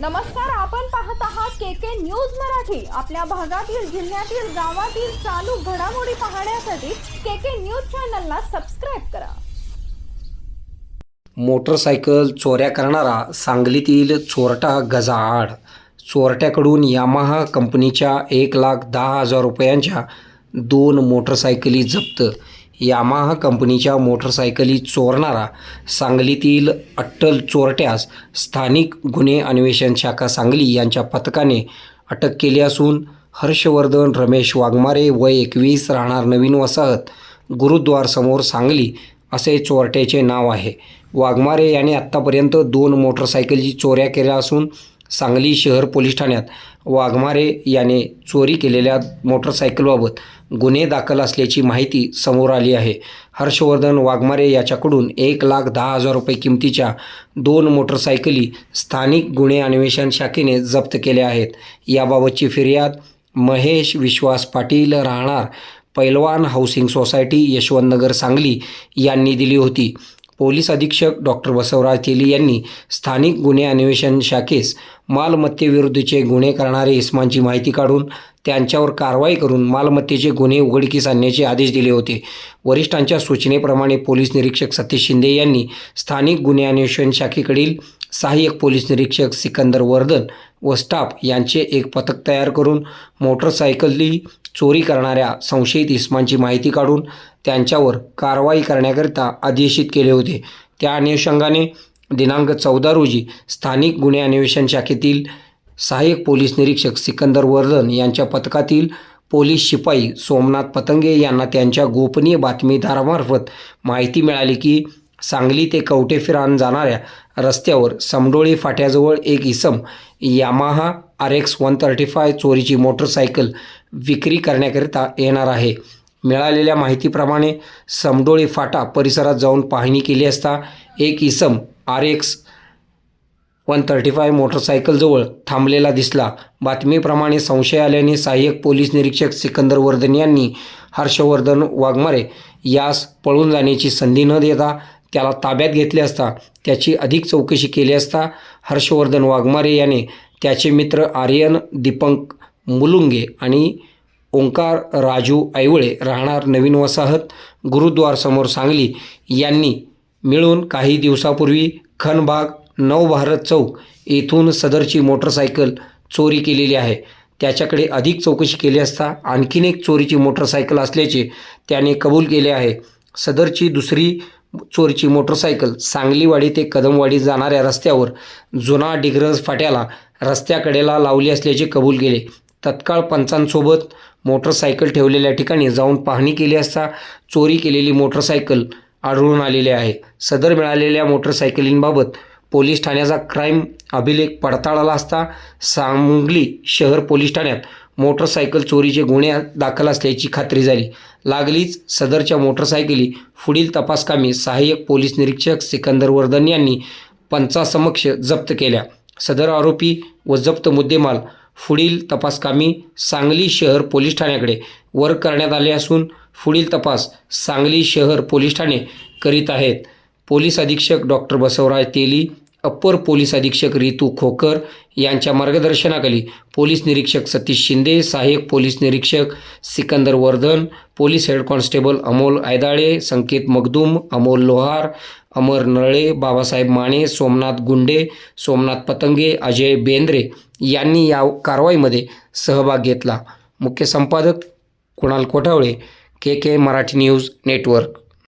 नमस्कार आपण पाहत आहात के के न्यूज मराठी. आपल्या भागातील जिल्ह्यातील गावातील चालू घडामोडी पाहण्यासाठी के के न्यूज चॅनलला सबस्क्राईब करा. मोटरसायकल चोऱ्या करणारा सांगलीतील चोरटा गजाआड. चोरट्याकडून यामाहा कंपनीच्या एक लाख दहा हजार रुपयांच्या दोन मोटरसायकली जप्त. यामाहा कंपनीच्या मोटरसायकली चोरणारा सांगलीतील अट्टल चोरट्यास स्थानिक गुन्हे अन्वेषण शाखा सांगली यांच्या पथकाने अटक केली असून हर्षवर्धन रमेश वाघमारे वय एकवीस राहणार नवीन वसाहत गुरुद्वारसमोर सांगली असे चोरट्याचे नाव आहे. वाघमारे याने आत्तापर्यंत दोन मोटरसायकलची चोऱ्या केल्या असून सांगली शहर पोलीस ठाण्यात वाघमारे याने चोरी केलेल्या मोटरसायकलबाबत गुन्हे दाखल असल्याची माहिती समोर आली आहे. हर्षवर्धन वाघमारे याच्याकडून एक लाख दहा हजार रुपये किमतीच्या दोन मोटरसायकली स्थानिक गुन्हे अन्वेषण शाखेने जप्त केल्या आहेत. याबाबतची फिर्याद महेश विश्वास पाटील राहणार पैलवान हाऊसिंग सोसायटी यशवंतनगर सांगली यांनी दिली होती. पोलीस अधीक्षक डॉक्टर बसवराज तेली यांनी स्थानिक गुन्हे अन्वेषण शाखेस मालमत्तेविरुद्धचे गुन्हे करणारे इस्मांची माहिती काढून त्यांच्यावर कारवाई करून मालमत्तेचे गुन्हे उघडकीस आणण्याचे आदेश दिले होते. वरिष्ठांच्या सूचनेप्रमाणे पोलीस निरीक्षक सतीश शिंदे यांनी स्थानिक गुन्हे अन्वेषण शाखेकडील सहाय्यक पोलीस निरीक्षक सिकंदर वर्धन व स्टाफ यांचे एक पथक तयार करून मोटरसायकली चोरी करणाऱ्या संशयित इस्मांची माहिती काढून त्यांच्यावर कारवाई करण्याकरिता आदेशित केले होते. त्या अनुषंगाने दिनांक चौदा रोजी स्थानिक गुन्हे अन्वेषण शाखेतील सहाय्यक पोलीस निरीक्षक सिकंदर वर्धन यांच्या पथकातील पोलीस शिपाई सोमनाथ पतंगे यांना त्यांच्या गोपनीय बातमीदारामार्फत माहिती मिळाली की सांगली ते कवटेफिरान जाणाऱ्या रस्त्यावर समडोळी फाट्याजवळ एक इसम Yamaha R X one thirty five चोरीची मोटरसायकल विक्री करण्याकरिता येणार आहे. मिळालेल्या माहितीप्रमाणे समडोळी फाटा परिसरात जाऊन पाहणी केली असता एक इसम R X one thirty five मोटरसायकलजवळ थांबलेला दिसला. बातमीप्रमाणे संशय आल्याने सहाय्यक पोलीस निरीक्षक सिकंदर वर्धन यांनी हर्षवर्धन वाघमारे यास पळून जाण्याची संधी न देता त्याला ताब्यात घेतले असता त्याची अधिक चौकशी केली असता हर्षवर्धन वाघमारे याने त्याचे मित्र आर्यन दीपंक मुलुंगे आणि ओंकार राजू ऐवळे राहणार नवीन वसाहत गुरुद्वारसमोर सांगली यांनी मिळून काही दिवसापूर्वी खनबाग नवभारत चौक येथून सदरची मोटरसायकल चोरी केलेली आहे. त्याच्याकडे अधिक चौकशी केली असता आणखीन एक चोरीची मोटरसायकल असल्याचे त्याने कबूल केले आहे. सदरची दुसरी चोरीची मोटरसायकल सांगलीवाडी ते कदमवाडी जाणाऱ्या रस्त्यावर जुना डिग्रज फाट्याला रस्त्याकडेला लावली असल्याचे कबूल केले. तत्काळ पंचांसोबत मोटरसायकल ठेवलेल्या ठिकाणी जाऊन पाहणी केली असता चोरी केलेली मोटरसायकल आढळून आलेली आहे. सदर मिळालेल्या मोटरसायकलींबाबत पोलीस ठाण्याचा क्राईम अभिलेख पडताळाला असता सांगली शहर पोलीस ठाण्यात मोटरसायकल चोरीचे गुन्हे दाखल असल्याची खात्री झाली. लागलीच सदरच्या मोटरसायकली पुढील तपासकामी सहाय्यक पोलीस निरीक्षक सिकंदर वर्धन यांनी पंचासमक्ष जप्त केल्या. सदर आरोपी व जप्त मुद्देमाल पुढील तपासकामी सांगली शहर पोलीस ठाण्याकडे वर्ग करण्यात आले असून पुढील तपास सांगली शहर पोलीस ठाणे करीत आहेत. पोलीस अधीक्षक doctor Basavaraj Teli upper police अधीक्षक रितू खोकर यांच्या मार्गदर्शनाखाली पोलीस निरीक्षक सतीश शिंदे सहाय्यक पोलीस निरीक्षक Sikandar Vardhan police head constable Amol Aidale Sanket Magdum Amol Lohar Amar Nale Babasaheb Mane Somnath Gunde Somnath Patange Ajay Bendre यांनी या कारवाईमध्ये सहभाग घेतला. मुख्य संपादक Kunal Kothawale K K Marathi news network.